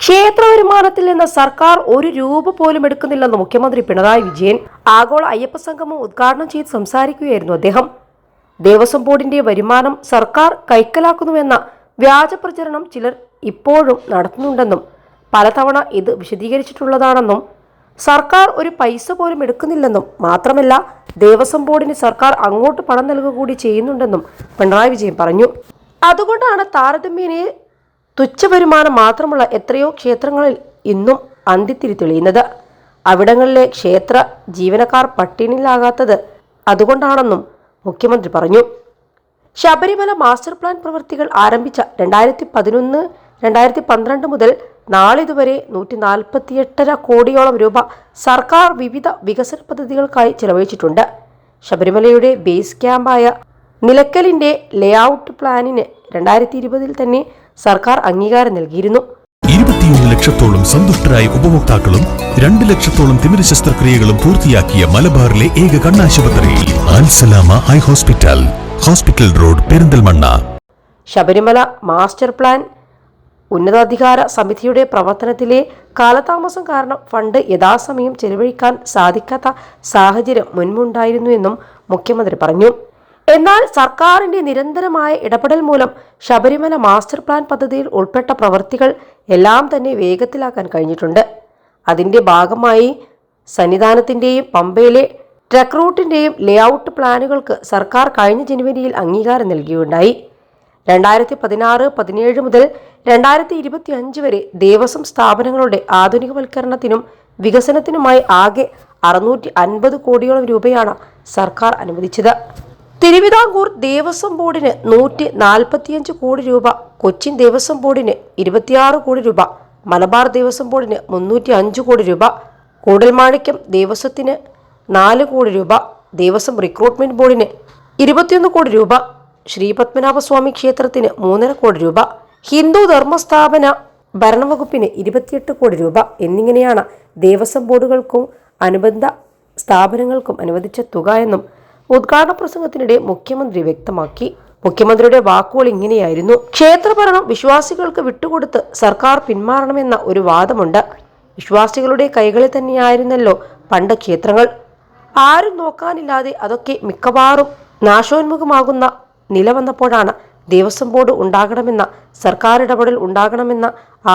ക്ഷേത്ര വരുമാനത്തിൽ നിന്ന് സർക്കാർ ഒരു രൂപ പോലും എടുക്കുന്നില്ലെന്ന് മുഖ്യമന്ത്രി പിണറായി വിജയൻ ആഗോള അയ്യപ്പ സംഗമം ഉദ്ഘാടനം ചെയ്ത് സംസാരിക്കുകയായിരുന്നു അദ്ദേഹം. ദേവസ്വം ബോർഡിന്റെ വരുമാനം സർക്കാർ കൈക്കലാക്കുന്നുവെന്ന വ്യാജ പ്രചരണം ചിലർ ഇപ്പോഴും നടത്തുന്നുണ്ടെന്നും പലതവണ ഇത് വിശദീകരിച്ചിട്ടുള്ളതാണെന്നും സർക്കാർ ഒരു പൈസ പോലും എടുക്കുന്നില്ലെന്നും മാത്രമല്ല ദേവസ്വം ബോർഡിന് സർക്കാർ അങ്ങോട്ട് പണം നൽകുക കൂടി ചെയ്യുന്നുണ്ടെന്നും പിണറായി വിജയൻ പറഞ്ഞു. അതുകൊണ്ടാണ് താരതമ്യേന തുച്ഛ വരുമാനം മാത്രമുള്ള എത്രയോ ക്ഷേത്രങ്ങളിൽ ഇന്നും അന്തിത്തിരി തെളിയുന്നത്. അവിടങ്ങളിലെ ക്ഷേത്ര ജീവനക്കാർ പട്ടിണിയിലാകാത്തത് അതുകൊണ്ടാണെന്നും മുഖ്യമന്ത്രി പറഞ്ഞു. ശബരിമല മാസ്റ്റർ പ്ലാൻ പ്രവൃത്തികൾ ആരംഭിച്ച രണ്ടായിരത്തി പതിനൊന്ന് രണ്ടായിരത്തി പന്ത്രണ്ട് മുതൽ നാളിതുവരെ നൂറ്റി നാൽപ്പത്തിയെട്ടര കോടിയോളം രൂപ സർക്കാർ വിവിധ വികസന പദ്ധതികൾക്കായി ചെലവഴിച്ചിട്ടുണ്ട്. ശബരിമലയുടെ ബേസ് ക്യാമ്പായ നിലക്കലിന്റെ ലേഔട്ട് പ്ലാനിന് രണ്ടായിരത്തി ഇരുപതിൽ തന്നെ സർക്കാർ അംഗീകാരം നൽകിയിരുന്നു. ഇരുപത്തിയൊന്ന് ലക്ഷത്തോളം സന്തുഷ്ടരായ ഉപഭോക്താക്കളും രണ്ട് ലക്ഷത്തോളം തിമിര ശസ്ത്രക്രിയകളും പൂർത്തിയാക്കിയ മലബാറിലെ ഏക കണ്ണാശുപത്രി Alsalama eye hospital hospital road Perinthalmanna. Sabarimala master plan ഉന്നതാധികാര സമിതിയുടെ പ്രവർത്തനത്തിലെ കാലതാമസം കാരണം ഫണ്ട് യഥാസമയം ചെലവഴിക്കാൻ സാധിക്കാത്ത സാഹചര്യം മുൻപുണ്ടായിരുന്നുവെന്നും മുഖ്യമന്ത്രി പറഞ്ഞു. എന്നാൽ സർക്കാരിന്റെ നിരന്തരമായ ഇടപെടൽ മൂലം ശബരിമല മാസ്റ്റർ പ്ലാൻ പദ്ധതിയിൽ ഉൾപ്പെട്ട പ്രവൃത്തികൾ എല്ലാം തന്നെ വേഗത്തിലാക്കാൻ കഴിഞ്ഞിട്ടുണ്ട്. അതിന്റെ ഭാഗമായി സന്നിധാനത്തിന്റെയും പമ്പയിലെ ട്രക്ക് റൂട്ടിന്റെയും ലേഔട്ട് പ്ലാനുകൾക്ക് സർക്കാർ കഴിഞ്ഞ ജനുവരിയിൽ അംഗീകാരം നൽകിയുണ്ടായി. രണ്ടായിരത്തി പതിനാറ് പതിനേഴ് മുതൽ രണ്ടായിരത്തി ഇരുപത്തി അഞ്ച് വരെ ദേവസ്വം സ്ഥാപനങ്ങളുടെ ആധുനികവൽക്കരണത്തിനും വികസനത്തിനുമായി ആകെ അറുന്നൂറ്റി അൻപത് കോടിയോളം രൂപയാണ് സർക്കാർ അനുവദിച്ചത്. തിരുവിതാംകൂർ ദേവസ്വം ബോർഡിന് നൂറ്റി നാൽപ്പത്തിയഞ്ച് കോടി രൂപ കൊച്ചിൻ ദേവസ്വം ബോർഡിന് ഇരുപത്തിയാറ് കോടി രൂപ മലബാർ ദേവസ്വം ബോർഡിന് മുന്നൂറ്റി അഞ്ച് കോടി രൂപ കൂടൽമാണിക്യം ദേവസ്വത്തിന് നാല് കോടി രൂപ ദേവസ്വം റിക്രൂട്ട്മെന്റ് ബോർഡിന് ഇരുപത്തിയൊന്ന് കോടി രൂപ ശ്രീ പത്മനാഭസ്വാമി ക്ഷേത്രത്തിന് മൂന്നര കോടി രൂപ ഹിന്ദു ധർമ്മസ്ഥാപന ഭരണവകുപ്പിന് ഇരുപത്തിയെട്ട് കോടി രൂപ എന്നിങ്ങനെയാണ് ദേവസ്വം ബോർഡുകൾക്കും അനുബന്ധ സ്ഥാപനങ്ങൾക്കും അനുവദിച്ച തുക എന്നും ഉദ്ഘാടന പ്രസംഗത്തിനിടെ മുഖ്യമന്ത്രി വ്യക്തമാക്കി. മുഖ്യമന്ത്രിയുടെ വാക്കുകൾ ഇങ്ങനെയായിരുന്നു. ക്ഷേത്രഭരണം വിശ്വാസികൾക്ക് വിട്ടുകൊടുത്ത് സർക്കാർ പിന്മാറണമെന്ന ഒരു വാദമുണ്ട്. വിശ്വാസികളുടെ കൈകളിൽ തന്നെയായിരുന്നല്ലോ പണ്ട് ക്ഷേത്രങ്ങൾ. ആരും നോക്കാനില്ലാതെ അതൊക്കെ മിക്കവാറും നാശോന്മുഖമാകുന്ന നില വന്നപ്പോഴാണ് ദേവസ്വം ബോർഡ് ഉണ്ടാകണമെന്ന സർക്കാർ ഇടപെടൽ ഉണ്ടാകണമെന്ന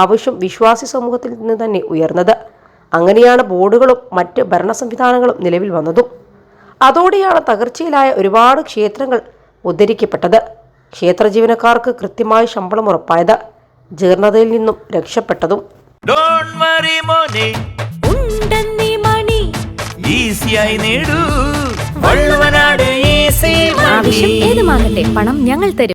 ആവശ്യം വിശ്വാസി സമൂഹത്തിൽ നിന്ന് തന്നെ ഉയർന്നത്. അങ്ങനെയാണ് ബോർഡുകളും മറ്റ് ഭരണ സംവിധാനങ്ങളും നിലവിൽ വന്നതും. അതോടെയാണ് തകർച്ചയിലായ ഒരുപാട് ക്ഷേത്രങ്ങൾ ഉദ്ധരിക്കപ്പെട്ടത്. ക്ഷേത്ര ജീവനക്കാർക്ക് കൃത്യമായി ശമ്പളം ഉറപ്പായത് ജീർണതയിൽ നിന്നും രക്ഷപ്പെട്ടതും. ഡോണ്ട് വറി മോനെ. ഉണ്ടെന്നീ മണി. ഈസിയായി നേടൂ. വള്ളുവനാട് ഈസി ആവശ്യം ഏതുമാകട്ടെ പണം ഞങ്ങൾ തരും.